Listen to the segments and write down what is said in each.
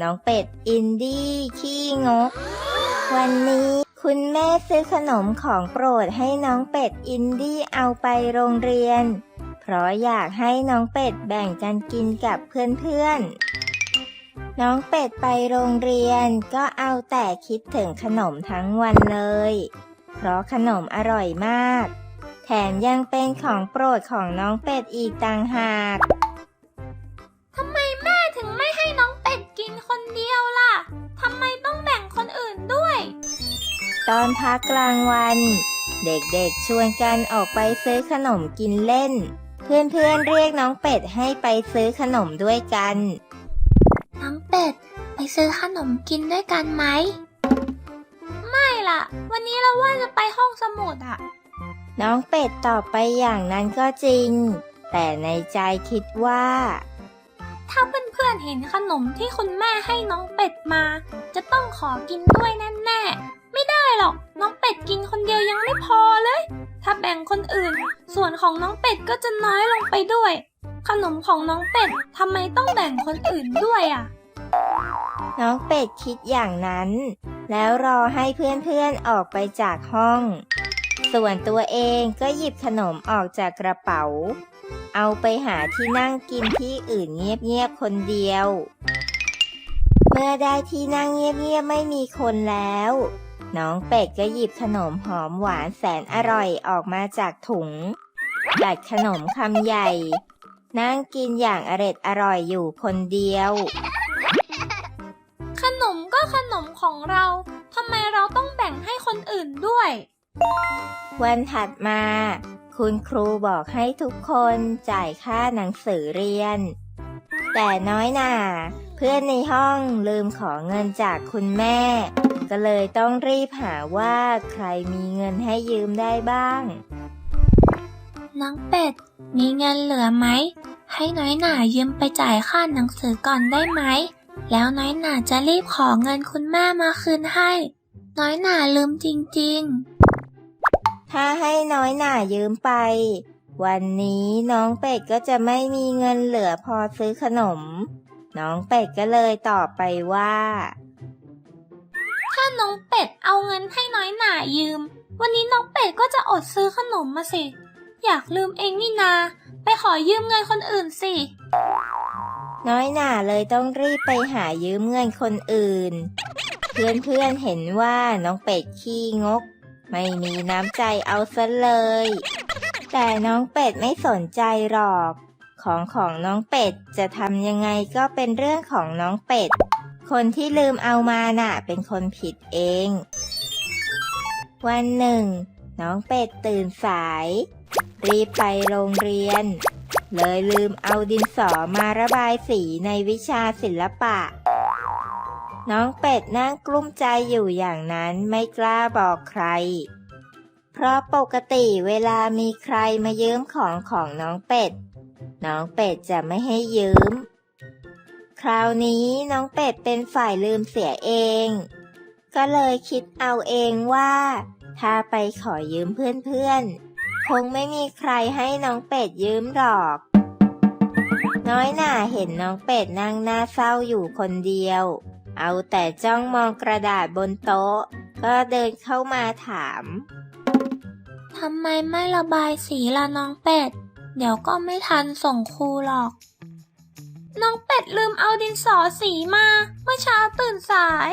น้องเป็ดอินดี้ขี้งก วันนี้คุณแม่ซื้อขนมของโปรดให้น้องเป็ดอินดี้เอาไปโรงเรียน เพราะอยากให้น้องเป็ดแบ่งกันกินกับเพื่อนๆ น้องเป็ดไปโรงเรียนก็เอาแต่คิดถึงขนมทั้งวันเลย เพราะขนมอร่อยมาก แถมยังเป็นของโปรดของน้องเป็ดอีกต่างหาก ตอนพักกลางวัน เด็กๆชวนกันออกไปซื้อขนมกินเล่น เพื่อนๆเรียกน้องเป็ดให้ไปซื้อขนมด้วยกัน น้องเป็ด ไปซื้อขนมกินด้วยกันไหม ไม่ล่ะ วันนี้เราว่าจะไปห้องสมุดอะน้องเป็ดตอบไปอย่างนั้นก็จริง แต่ในใจคิดว่า ถ้าเพื่อนๆเห็นขนมที่คุณแม่ให้น้องเป็ดมา จะต้องขอกินด้วยแน่ๆ ได้หรอก น้องเป็ดกินคนเดียวยังไม่พอเลย ถ้าแบ่งคนอื่น ส่วนของน้องเป็ดก็จะน้อยลงไปด้วย ขนมของน้องเป็ดทำไมต้องแบ่งคนอื่นด้วยอะ น้องเป็ดคิดอย่างนั้น แล้วรอให้เพื่อนๆออกไปจากห้อง ส่วนตัวเองก็หยิบขนมออกจากกระเป๋า เอาไปหาที่นั่งกินที่อื่นเงียบๆคนเดียวเมื่อได้ที่นั่งเงียบๆไม่มีคนแล้ว น้องเป็ดก็หยิบขนมหอมหวานแสนอร่อยออกมาจากถุงกัดขนมคำใหญ่ นั่งกินอย่างอร็ดอร่อยอยู่คนเดียว ขนมก็ขนมของเราทำไมเราต้องแบ่งให้คนอื่นด้วย วันถัดมา คุณครูบอกให้ทุกคนจ่ายค่าหนังสือเรียน แต่น้อยหน่าเพื่อนในห้องลืมขอเงินจากคุณแม่ ก็เลยต้องรีบหาว่าใครมีเงินให้ยืมได้บ้าง น้องเป็ด มีเงินเหลือไหม ให้น้อยหน่ายืมไปจ่ายค่าหนังสือก่อนได้ไหม แล้วน้อยหน่าจะรีบขอเงินคุณแม่มาคืนให้ น้อยหน่าลืมจริงถ้าให้น้อยหน่ายืมไป วันนี้น้องเป็ดก็จะไม่มีเงินเหลือพอซื้อขนม น้องเป็ดก็เลยตอบไปว่าๆ ถ้าน้องเป็ดเอาเงินให้น้อยหน่ายืม วันนี้น้องเป็ดก็จะอดซื้อขนมมาสิ อยากลืมเองนี่นา ไปขอยืมเงินคนอื่นสิ น้อยหน่าเลยต้องรีบไปหายืมเงินคนอื่น เพื่อนๆเห็นว่าน้องเป็ดขี้งก ไม่มีน้ำใจเอาซะเลย แต่น้องเป็ดไม่สนใจหรอก ของของน้องเป็ดจะทำยังไงก็เป็นเรื่องของน้องเป็ด คนที่ลืมเอามาน่ะ เป็นคนผิดเอง วันหนึ่ง น้องเป็ดตื่นสาย รีบไปโรงเรียน เลยลืมเอาดินสอมาระบายสีในวิชาศิลปะ น้องเป็ดนั่งกลุ้มใจอยู่อย่างนั้นไม่กล้าบอกใคร เพราะปกติเวลามีใครมายืมของของน้องเป็ด น้องเป็ดจะไม่ให้ยืม คราวนี้น้องเป็ดเป็นฝ่ายลืมเสียเอง ก็เลยคิดเอาเองว่า ถ้าไปขอยืมเพื่อนๆ คงไม่มีใครให้น้องเป็ดยืมหรอก น้อยหน่าเห็นน้องเป็ดนั่งหน้าเศร้าอยู่คนเดียว เอาแต่จ้องมองกระดาษบนโต๊ะ ก็เดินเข้ามาถามทำไมไม่ระบายสีละน้องเป็ด เดี๋ยวก็ไม่ทันส่งครูหรอก น้องเป็ดลืมเอาดินสอสีมา เมื่อเช้าตื่นสาย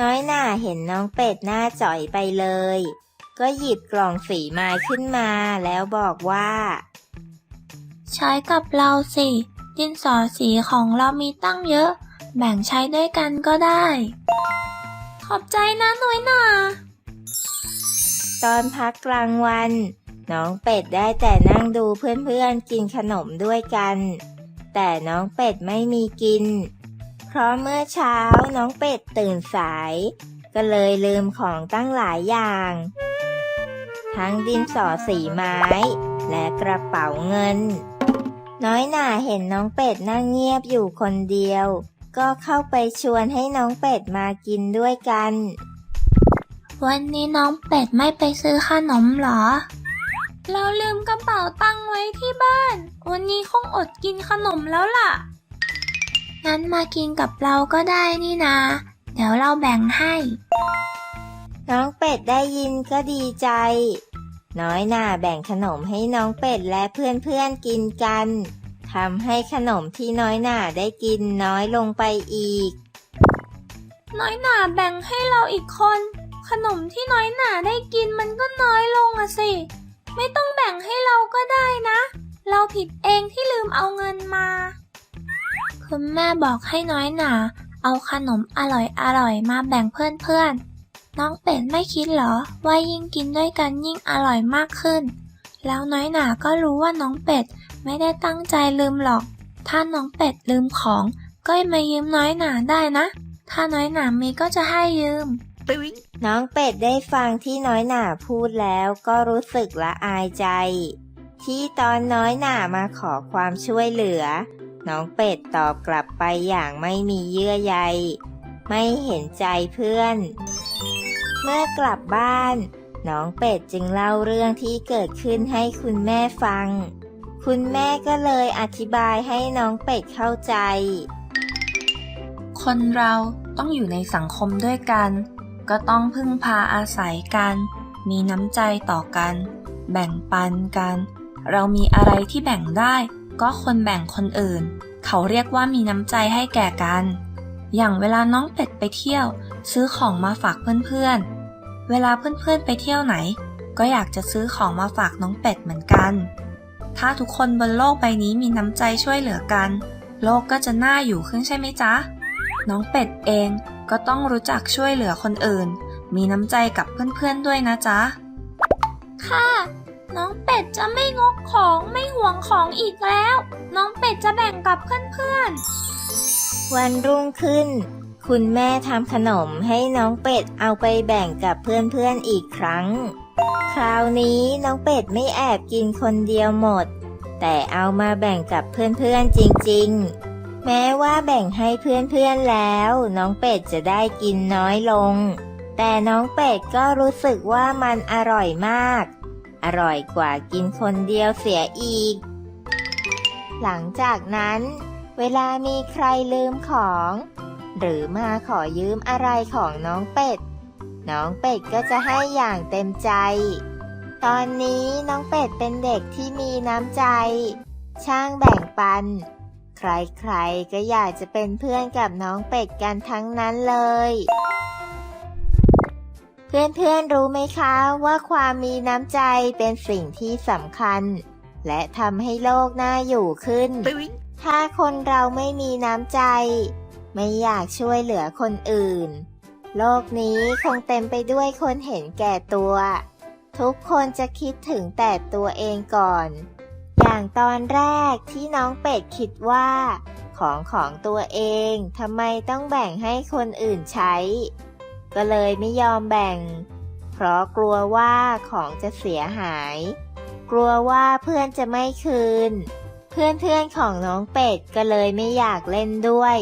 น้อยหน่าเห็นน้องเป็ดหน้าจ่อยไปเลย ก็หยิบกล่องสีไม้ขึ้นมาแล้วบอกว่า ใช้กับเราสิ ดินสอสีของเรามีตั้งเยอะ แบ่งใช้ด้วยกันก็ได้ ขอบใจนะน้อยหนาตอนพักกลางวัน น้องเป็ดได้แต่นั่งดูเพื่อนๆกินขนมด้วยกัน แต่น้องเป็ดไม่มีกิน เพราะเมื่อเช้าน้องเป็ดตื่นสาย ก็เลยลืมของตั้งหลายอย่าง ทั้งดินสอสีไม้ และกระเป๋าเงิน น้อยหน่าเห็นน้องเป็ดนั่งเงียบอยู่คนเดียว ก็เข้าไปชวนให้น้องเป็ดมากินด้วยกัน วันนี้น้องเป็ดไม่ไปซื้อขนมเหรอ เราลืมกระเป๋าตังค์ไว้ที่บ้าน วันนี้คงอดกินขนมแล้วล่ะ งั้นมากินกับเราก็ได้นี่นาเดี๋ยวเราแบ่งให้ น้องเป็ดได้ยินก็ดีใจ น้อยหน่าแบ่งขนมให้น้องเป็ดและเพื่อนๆกินกันทำให้ขนมที่น้อยหน่าได้กินน้อยลงไปอีก น้อยหนาแบ่งให้เราอีกคน ขนมที่น้อยหนาได้กินมันก็น้อยลงอะสิ ไม่ต้องแบ่งให้เราก็ได้นะ เราผิดเองที่ลืมเอาเงินมา คุณแม่บอกให้น้อยหนา เอาขนมอร่อยอร่อยๆมาแบ่งเพื่อนๆ น้องเป็ดไม่คิดเหรอ ว่ายิ่งกินด้วยกันยิ่งอร่อยมากขึ้น แล้วน้อยหนาก็รู้ว่าน้องเป็ดไม่ได้ตั้งใจลืมหรอก ถ้าน้องเป็ดลืมของ ก็มายืมน้อยหนาได้นะ ถ้าน้อยหนามีก็จะให้ยืม น้องเป็ดได้ฟังที่น้อยหน่าพูดแล้วก็รู้สึกละอายใจ ที่ตอนน้อยหน่ามาขอความช่วยเหลือ น้องเป็ดตอบกลับไปอย่างไม่มีเยื่อใย ไม่เห็นใจเพื่อน เมื่อกลับบ้าน น้องเป็ดจึงเล่าเรื่องที่เกิดขึ้นให้คุณแม่ฟัง คุณแม่ก็เลยอธิบายให้น้องเป็ดเข้าใจ คนเราต้องอยู่ในสังคมด้วยกัน ก็ต้องพึ่งพาอาศัยกัน มีน้ำใจต่อกัน แบ่งปันกัน เรามีอะไรที่แบ่งได้ ก็คนแบ่งคนอื่น เขาเรียกว่ามีน้ำใจให้แก่กัน อย่างเวลาน้องเป็ดไปเที่ยว ซื้อของมาฝากเพื่อนๆ เวลาเพื่อนๆไปเที่ยวไหน ก็อยากจะซื้อของมาฝากน้องเป็ดเหมือนกัน ถ้าทุกคนบนโลกใบนี้มีน้ำใจช่วยเหลือกัน โลกก็จะน่าอยู่ขึ้นใช่ไหมจ๊ะ น้องเป็ดเอง ก็ต้องรู้จักช่วยเหลือคนอื่น มีน้ำใจกับเพื่อนๆด้วยนะจ๊ะ ค่ะ น้องเป็ดจะไม่งกของไม่หวงของอีกแล้ว น้องเป็ดจะแบ่งกับเพื่อนวันรุ่งขึ้น คุณแม่ทำขนมให้น้องเป็ดเอาไปแบ่งกับเพื่อนๆอีกครั้ง คราวนี้น้องเป็ดไม่แอบกินคนเดียวหมด แต่เอามาแบ่งกับเพื่อนๆจริงๆ แม้ว่าแบ่งให้เพื่อนๆแล้ว น้องเป็ดจะได้กินน้อยลง แต่น้องเป็ดก็รู้สึกว่ามันอร่อยมาก อร่อยกว่ากินคนเดียวเสียอีก หลังจากนั้น เวลามีใครลืมของ หรือมาขอยืมอะไรของน้องเป็ด น้องเป็ดก็จะให้อย่างเต็มใจ ตอนนี้น้องเป็ดเป็นเด็กที่มีน้ำใจ ช่างแบ่งปัน ใครๆ ก็อยากจะเป็นเพื่อนกับน้องเป็ดกันทั้งนั้นเลย เพื่อนๆ รู้ไหมคะว่าความมีน้ำใจเป็นสิ่งที่สำคัญ และทำให้โลกน่าอยู่ขึ้น ถ้าคนเราไม่มีน้ำใจ ไม่อยากช่วยเหลือคนอื่น โลกนี้คงเต็มไปด้วยคนเห็นแก่ตัว ทุกคนจะคิดถึงแต่ตัวเองก่อน อย่างตอนแรกที่น้องเป็ดคิดว่า ของของตัวเองทำไมต้องแบ่งให้คนอื่นใช้ ก็เลยไม่ยอมแบ่ง เพราะกลัวว่าของจะเสียหาย กลัวว่าเพื่อนจะไม่คืน เพื่อนๆของน้องเป็ดก็เลยไม่อยากเล่นด้วย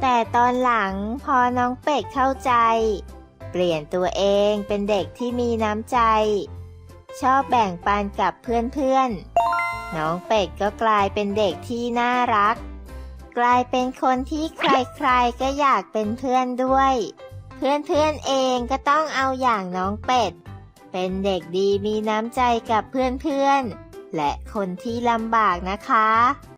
แต่ตอนหลังพอน้องเป็ดเข้าใจ เปลี่ยนตัวเองเป็นเด็กที่มีน้ำใจ ชอบแบ่งปันกับเพื่อนๆ น้องเป็ดก็กลายเป็นเด็กที่น่ารัก กลายเป็นคนที่ใครๆก็อยากเป็นเพื่อนด้วย เพื่อนๆเองก็ต้องเอาอย่างน้องเป็ด เป็นเด็กดีมีน้ำใจกับเพื่อนๆ และคนที่ลำบากนะคะ